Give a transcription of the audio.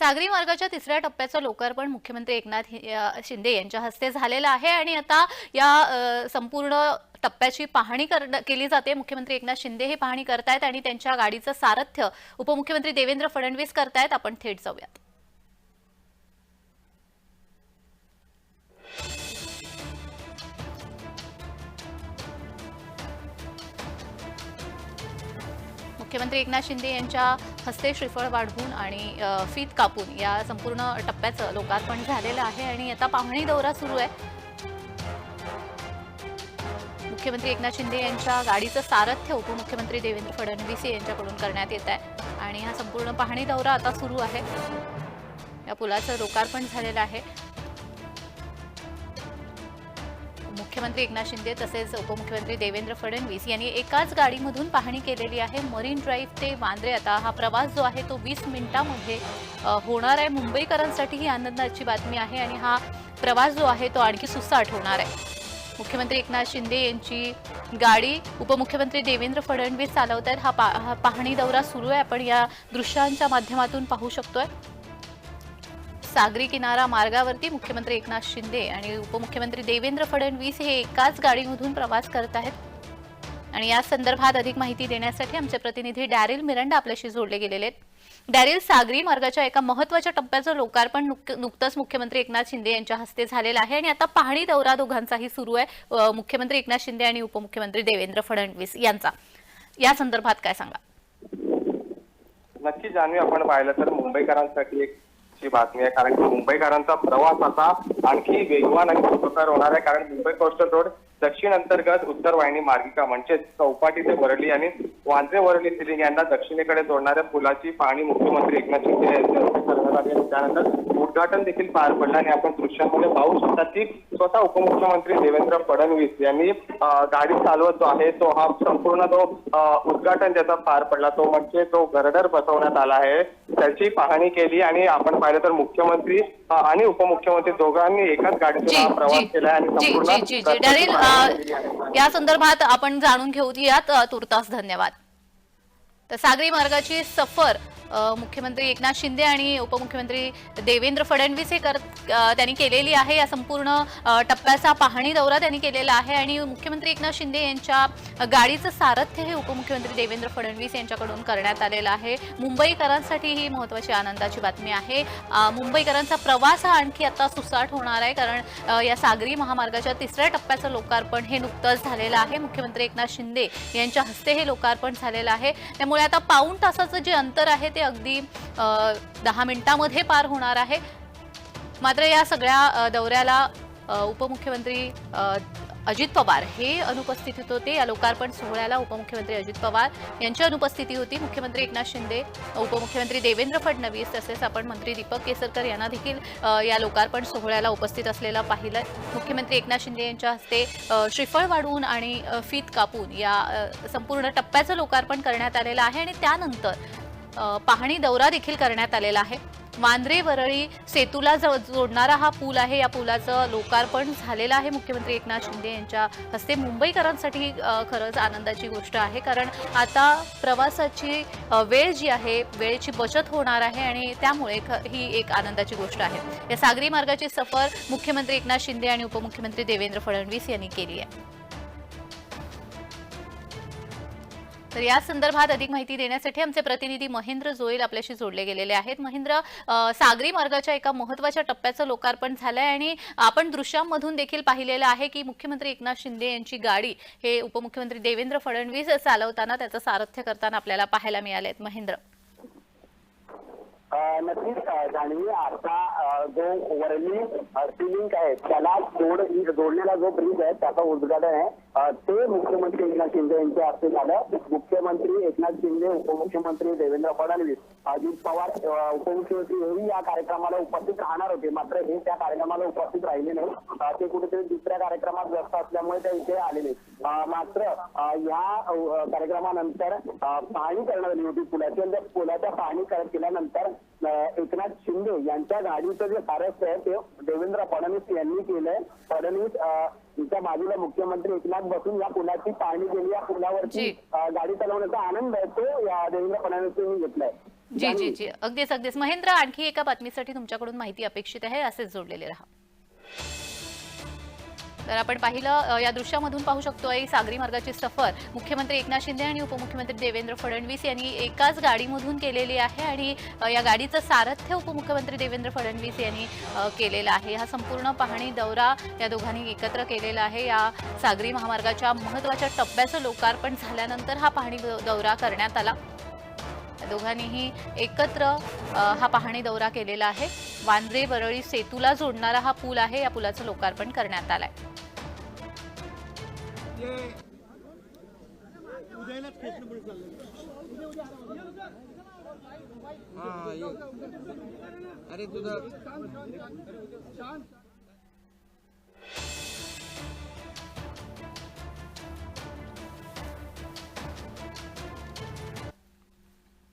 सागरी मार्गाच्या तिसऱ्या टप्प्याचं लोकार्पण मुख्यमंत्री एकनाथ शिंदे यांच्या हस्ते झालेलं आहे आणि आता या संपूर्ण टप्प्याची पाहणी कर- केली जाते. मुख्यमंत्री एकनाथ शिंदे हे पाहणी करतायत आणि त्यांच्या गाडीचं सारथ्य उपमुख्यमंत्री देवेंद्र फडणवीस करतायत. आपण थेट जाऊयात. मुख्यमंत्री एकनाथ शिंदे यांच्या हस्ते श्रीफळ वाढवून आणि फीत कापून या संपूर्ण टप्प्याचं लोकार्पण झालेलं आहे आणि आता पाहणी दौरा सुरू आहे. मुख्यमंत्री एकनाथ शिंदे यांच्या गाडीचं सारथ्य उपमुख्यमंत्री देवेंद्र फडणवीस यांच्याकडून करण्यात येत आहे आणि हा संपूर्ण पाहणी दौरा आता सुरू आहे. या पुलाचं लोकार्पण झालेलं आहे. मुख्यमंत्री एकनाथ शिंदे तसेच उपमुख्यमंत्री देवेंद्र फडणवीस यांनी एकाच गाडीमधून पाहणी केलेली आहे. मरीन ड्राईव्ह ते वांद्रे. आता हा प्रवास जो आहे तो वीस मिनिटांमध्ये होणार आहे. मुंबईकरांसाठी ही आनंदाची बातमी आहे आणि हा प्रवास जो आहे तो आणखी सुसाट होणार आहे. मुख्यमंत्री एकनाथ शिंदे यांची गाडी उपमुख्यमंत्री देवेंद्र फडणवीस चालवत आहेत हा, पा, हा पाहणी दौरा सुरू आहे. आपण या दृश्यांच्या माध्यमातून पाहू शकतोय. सागरी किनारा मार्गावरती मुख्यमंत्री एकनाथ शिंदे आणि उपमुख्यमंत्री देवेंद्र फडणवीस हे एकाच गाडीमधून प्रवास करत आहेत. आणि या संदर्भात अधिक माहिती देण्यासाठी आमचे प्रतिनिधी डॅरिल मिरंडा आपल्याशी जोडले गेलेले आहेत. डॅरिल सागरी मार्गाच्या एका महत्त्वाच्या टप्प्याचं लोकार्पण नुकतंच मुख्यमंत्री एकनाथ शिंदे यांच्या हस्ते झालेलं आहे आणि आता पाहणी दौरा दोघांचाही सुरू आहे. मुख्यमंत्री एकनाथ शिंदे आणि उपमुख्यमंत्री देवेंद्र फडणवीस यांचा. या संदर्भात काय सांगा? नक्की जाणवी आपण पाहिलं तर मुंबईकरांसाठी एक ची बातमी आहे. कारण की मुंबईकरांचा प्रवास आता आणखी वेगवान आणि सुखकर होणार आहे. कारण मुंबई कोस्टल रोड दक्षिण अंतर्गत उत्तर वाहिनी मार्गिका म्हणजेच चौपाटी ते वरळी आणि वांद्रे वरळी सिलिंग यांना दक्षिणेकडे जोडणाऱ्या पुलाची पाहणी मुख्यमंत्री एकनाथ शिंदे यांच्या हस्ते करण्यात आली त्यानंतर उद्घाटन देखील पार पडलं आणि आपण दृश्यांमध्ये पाहू शकता की स्वतः उपमुख्यमंत्री देवेंद्र फडणवीस यांनी गाडी चालवत जो आहे तो हा संपूर्ण तो अं, उद्घाटन ज्याचा पार पडला. तो म्हणजे तो गर्डर बसवण्यात आला आहे. त्याची पाहणी केली आणि आपण पाहिलं तर मुख्यमंत्री आणि उपमुख्यमंत्री दोघांनी एकाच गाडीतून जी जी प्रवास केला आणि जी संपूर्ण जी जी जी. या संदर्भात आपण जाणून घेऊयात. तुर्तास धन्यवाद. तर सागरी मार्गाची सफर मुख्यमंत्री एकनाथ शिंदे आणि उपमुख्यमंत्री देवेंद्र फडणवीस हे करत त्यांनी केलेली आहे. या संपूर्ण टप्प्याचा पाहणी दौरा त्यांनी केलेला आहे आणि मुख्यमंत्री एकनाथ शिंदे यांच्या गाडीचं सारथ्य हे उपमुख्यमंत्री देवेंद्र फडणवीस यांच्याकडून करण्यात आलेलं आहे. मुंबईकरांसाठी ही महत्वाची आनंदाची बातमी आहे. मुंबईकरांचा प्रवास हा आणखी आता सुसाट होणार आहे कारण या सागरी महामार्गाच्या तिसऱ्या टप्प्याचं लोकार्पण हे नुकतंच झालेलं आहे. मुख्यमंत्री एकनाथ शिंदे यांच्या हस्ते हे लोकार्पण झालेलं आहे. त्यामुळे आता पाऊण तासाचं जे अंतर आहे ते अगदी दहा मिनिटामध्ये पार होणार आहे. मात्र या सगळ्या दौऱ्याला उपमुख्यमंत्री अजित पवार हे अनुपस्थित होते. या लोकार्पण सोहळ्याला उपमुख्यमंत्री अजित पवार यांची अनुपस्थिती होती. मुख्यमंत्री एकनाथ शिंदे उपमुख्यमंत्री देवेंद्र फडणवीस तसेच आपण मंत्री दीपक केसरकर यांना देखील या लोकार्पण सोहळ्याला उपस्थित असलेलं पाहिलं. मुख्यमंत्री एकनाथ शिंदे यांच्या हस्ते श्रीफळ वाढवून आणि फीत कापून या संपूर्ण टप्प्याचं लोकार्पण करण्यात आलेलं आहे. आणि त्यानंतर पाहणी दौरा देखील करण्यात आलेला आहे. वांद्रे वरळी सेतूला जो- जोडणारा हा पूल आहे. या पुलाचं लोकार्पण झालेलं आहे मुख्यमंत्री एकनाथ शिंदे यांच्या हस्ते. मुंबईकरांसाठी खरंच आनंदाची गोष्ट आहे. कारण आता प्रवासाची वेळ जी आहे वेळेची बचत होणार आहे आणि त्यामुळे ख- ही एक आनंदाची गोष्ट आहे. या सागरी मार्गाची सफर मुख्यमंत्री एकनाथ शिंदे आणि उपमुख्यमंत्री देवेंद्र फडणवीस यांनी केली आहे. तर या संदर्भात अधिक माहिती देण्यासाठी आमचे प्रतिनिधी महेंद्र जोईल आपल्याशी जोडले गेलेले आहेत. महेंद्र सागरी मार्गाच्या एका महत्त्वाच्या टप्प्याचं लोकार्पण झालंय आणि आपण दृश्यांमधून देखील पाहिलेलं आहे की मुख्यमंत्री एकनाथ शिंदे यांची गाडी हे उपमुख्यमंत्री देवेंद्र फडणवीस चालवताना त्याचं सारथ्य करताना आपल्याला पाहायला मिळाले महेंद्र. नक्कीच अ, आणि आता जो वरली सिलिंक आहे त्याला जोड जोडलेला जो ब्रिज आहे त्याचं उद्घाटन आहे. ते मुख्यमंत्री एकनाथ शिंदे यांच्या हस्ते झालं. मुख्यमंत्री एकनाथ शिंदे उपमुख्यमंत्री देवेंद्र फडणवीस अजित पवार उपमुख्यमंत्री हेही या कार्यक्रमाला उपस्थित राहणार होते. मात्र हे त्या कार्यक्रमाला उपस्थित राहिले नाही ते कुठेतरी दुसऱ्या कार्यक्रमात व्यस्त असल्यामुळे ते इथे आले नाही मात्र या कार्यक्रमानंतर पाहणी करण्यात आली होती पुलाची म्हणजे पुण्याच्या पुलाच्या पाहणी केल्यानंतर एकनाथ शिंदे यांच्या गाडीचं जे सारथ्य आहे ते देवेंद्र फडणवीस यांनी केलंय. फडणवीस यांच्या बाजूला मुख्यमंत्री एकनाथ बसून या पुलाची पाहणी केली. या. अ, गाडी चालवण्याचा आनंद आहे तो या देवेंद्र फडणवीस यांनी घेतलाय. जी जी जी. अगदीच अगदीच. महेंद्र आणखी एका बातमीसाठी तुमच्याकडून माहिती अपेक्षित आहे असेच जोडलेले राहा. तर आपण पाहिलं या दृश्यामधून पाहू शकतोय सागरी मार्गाची सफर. मुख्यमंत्री एकनाथ शिंदे आणि उपमुख्यमंत्री देवेंद्र फडणवीस यांनी एकाच गाडीमधून केलेली आहे आणि या गाडीचं सारथ्य उपमुख्यमंत्री देवेंद्र फडणवीस यांनी केलेलं आहे. हा संपूर्ण पाहणी दौरा या दोघांनी एकत्र केलेला आहे. या सागरी महामार्गाच्या महत्त्वाच्या टप्प्याचं लोकार्पण झाल्यानंतर हा पाहणी दौरा करण्यात आला. दोघांनीही एकत्र हा पाहणी दौरा केलेला आहे. वांद्रे वरळी सेतूला जोडणारा हा पूल आहे. या पुलाचं लोकार्पण करण्यात आलंय. अरे तुझं